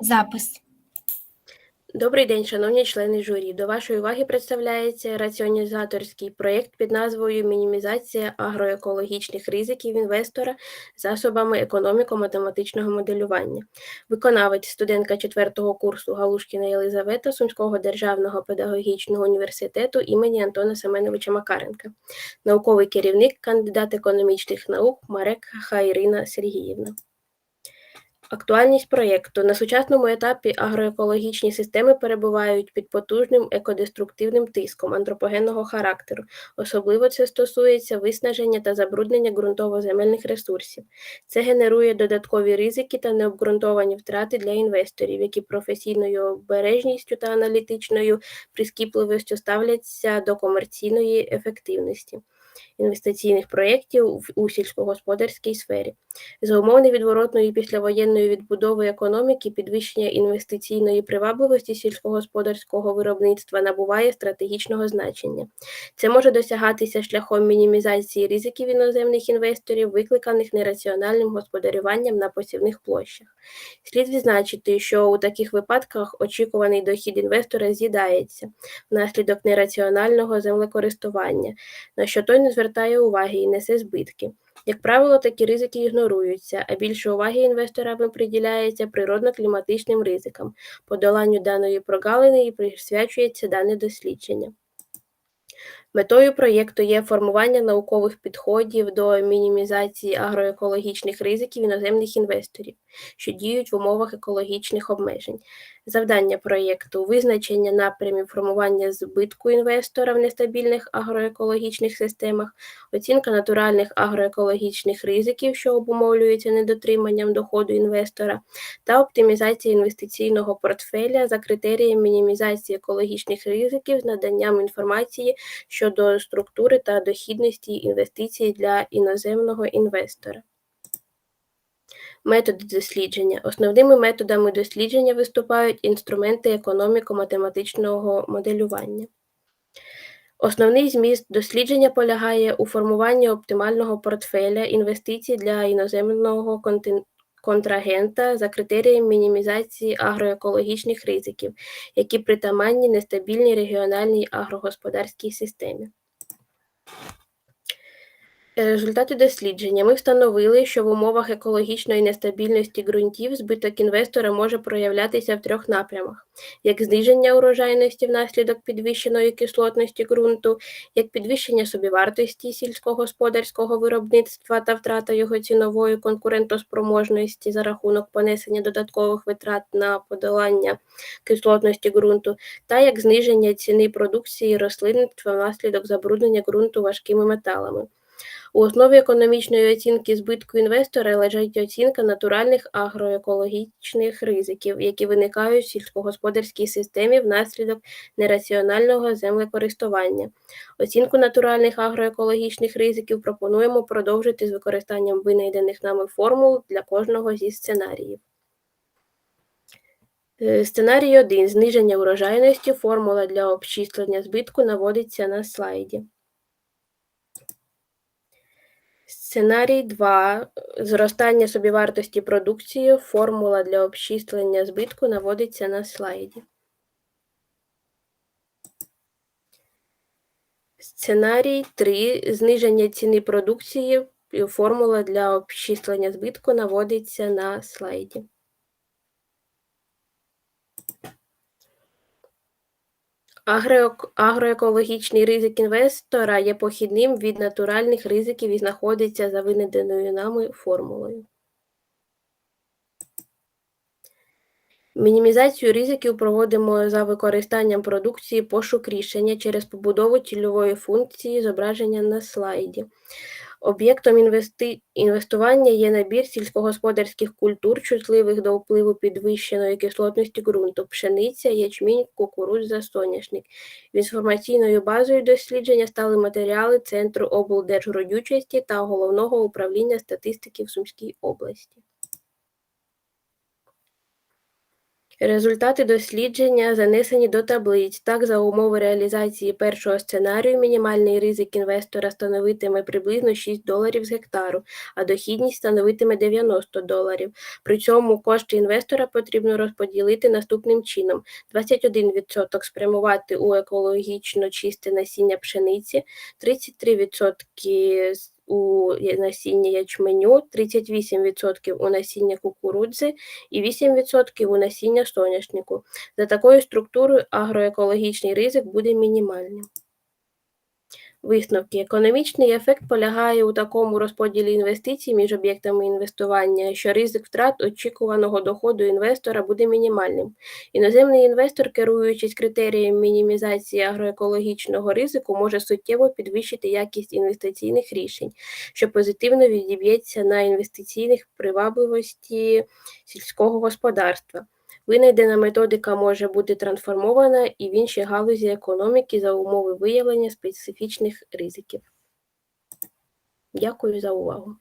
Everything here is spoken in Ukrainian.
Запис. Добрий день, шановні члени журі. До вашої уваги представляється раціонізаторський проєкт під назвою Мінімізація агроекологічних ризиків інвестора засобами економіко-математичного моделювання. Виконавець, студентка 4 курсу Галушкіна Єлизавета Сумського державного педагогічного університету імені Антона Семеновича Макаренка, науковий керівник, кандидат економічних наук Марекха Ірина Сергіївна. Актуальність проєкту на сучасному етапі агроекологічні системи перебувають під потужним екодеструктивним тиском антропогенного характеру. Особливо це стосується виснаження та забруднення ґрунтово-земельних ресурсів. Це генерує додаткові ризики та необґрунтовані втрати для інвесторів, які професійною обережністю та аналітичною прискіпливістю ставляться до комерційної ефективності інвестиційних проєктів у сільськогосподарській сфері. За умов невідворотної післявоєнної відбудови економіки, підвищення інвестиційної привабливості сільськогосподарського виробництва набуває стратегічного значення. Це може досягатися шляхом мінімізації ризиків іноземних інвесторів, викликаних нераціональним господарюванням на посівних площах. Слід відзначити, що у таких випадках очікуваний дохід інвестора з'їдається внаслідок нераціонального землекористування, на що той не звертає уваги і несе збитки. Як правило, такі ризики ігноруються, а більше уваги інвесторами приділяється природно-кліматичним ризикам. Подоланню даної прогалини і присвячується дане дослідження. Метою проєкту є формування наукових підходів до мінімізації агроекологічних ризиків іноземних інвесторів, що діють в умовах екологічних обмежень. Завдання проєкту визначення напрямів формування збитку інвестора в нестабільних агроекологічних системах, оцінка натуральних агроекологічних ризиків, що обумовлюються недотриманням доходу інвестора, та оптимізація інвестиційного портфеля за критерієм мінімізації екологічних ризиків з наданням інформації щодо структури та дохідності інвестицій для іноземного інвестора. Методи дослідження. Основними методами дослідження виступають інструменти економіко-математичного моделювання. Основний зміст дослідження полягає у формуванні оптимального портфеля інвестицій для іноземного контин- контрагента за критерієм мінімізації агроекологічних ризиків, які притаманні нестабільній регіональній агрогосподарській системі. Е, Результати дослідження. Ми встановили, що в умовах екологічної нестабільності ґрунтів збиток інвестора може проявлятися в трьох напрямах: як зниження урожайності внаслідок підвищеної кислотності ґрунту, як підвищення собівартості сільськогосподарського виробництва та втрата його цінової конкурентоспроможності за рахунок понесення додаткових витрат на подолання кислотності ґрунту, та як зниження ціни продукції рослинництва внаслідок забруднення ґрунту важкими металами. У основі економічної оцінки збитку інвестора лежить оцінка натуральних агроекологічних ризиків, які виникають в сільськогосподарській системі внаслідок нераціонального землекористування. Оцінку натуральних агроекологічних ризиків пропонуємо продовжити з використанням винайдених нами формул для кожного зі сценаріїв. Е, Сценарій 1. Зниження урожайності. Формула для обчислення збитку наводиться на слайді. Сценарій 2. Зростання собівартості продукції. Формула для обчислення збитку наводиться на слайді. Сценарій 3. Зниження ціни продукції. Формула для обчислення збитку наводиться на слайді. Агроек- Агроекологічний ризик інвестора є похідним від натуральних ризиків і знаходиться за винайденою нами формулою. Мінімізацію ризиків проводимо за використанням продукції пошук рішення через побудову цільової функції зображення на слайді. Об'єктом інвестування є набір сільськогосподарських культур, чутливих до впливу підвищеної кислотності ґрунту, пшениця, ячмінь, кукурудза, соняшник. Інформаційною базою дослідження стали матеріали Центру облдержродючості та Головного управління статистики в Сумській області. Результати дослідження занесені до таблиць. Так, за умови реалізації першого сценарію мінімальний ризик інвестора становитиме приблизно 6 доларів з гектару, а дохідність становитиме 90 доларів. При цьому кошти інвестора потрібно розподілити наступним чином: 21% спрямувати у екологічно чисте насіння пшениці, 33% з- у насіння ячменю, 38% у насіння кукурудзи і 8% у насіння соняшнику. За такою структурою агроекологічний ризик буде мінімальним. Висновки. Економічний ефект полягає у такому розподілі інвестицій між об'єктами інвестування, що ризик втрат очікуваного доходу інвестора буде мінімальним. Іноземний інвестор, керуючись критерієм мінімізації агроекологічного ризику, може суттєво підвищити якість інвестиційних рішень, що позитивно відіб'ється на інвестиційних привабливості сільського господарства. Винайдена методика може бути трансформована і в інші галузі економіки за умови виявлення специфічних ризиків. Дякую за увагу.